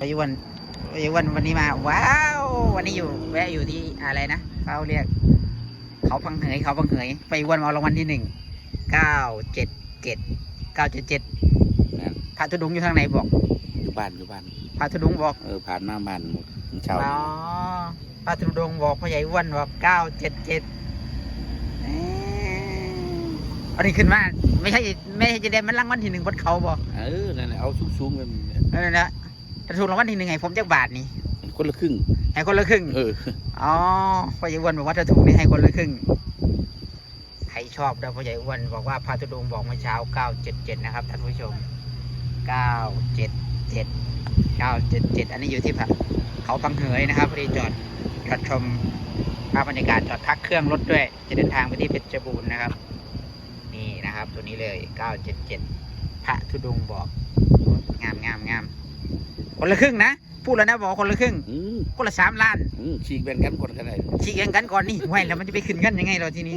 พยวันพยวันวันนี้มา ว้าว วันนี้อยู่แวะอยู่ที่อะไรนะเขาเรียก เขาพังเหยเขาพังเหยไปวันมาเอารางวัลที่หนึ่งเก้าเจ็ดเจ็ดเก้าเจ็ดเจ็ดนั่นพระธุดงค์อยู่ทางไหนบอก อยู่บ้านอยู่บ้านพระธุดงค์บอกเออผ่านมาบ้านหมดเช้าอ๋อพระธุดงค์บอกพ่อใหญ่อ้วนบอกเก้าเจ็ดเจ็ดอันนี้ขึ้นมา ไม่ใช่ไม่ใช่จะได้มันรางวัลที่หนึ่งบนเขาบอกเออนั่นแหละเอาสูงๆกันนั่นแหละ ถ้าถูกรางวัลที่หนึ่งให้ผมจักบาทนี่คนละครึ่งให้คนละครึ่งเอออ๋อพ่อใหญ่อ้วนบอกว่าถ้าถูกนี่ให้คนละครึ่งใครชอบนะพ่อใหญ่อ้วนบอกว่าพาตุดงค์บอกเมื่อเช้า977นะครับท่านผู้ชม977 977อันนี้อยู่ที่พระเขาพังเหยนะครับพอดีจอดจอดชมภาพบรรยากาศจอดพักเครื่องรถด้วย จะเดินทางไปที่เพชรบูรณ์นะครับ นี่นะครับ ตัวนี้เลย 977 พระธุดงค์บอก งามงามงาม คนละครึ่งนะพูดแล้วนะบอกว่าคนละครึ่งอืมคนละสามล้านอืมฉีกแบ่งกันคนก็ได้ ฉีกแข่งกันก่อนนี่ไว้แล้วมันจะไปขึ้นกันยังไงเราทีนี้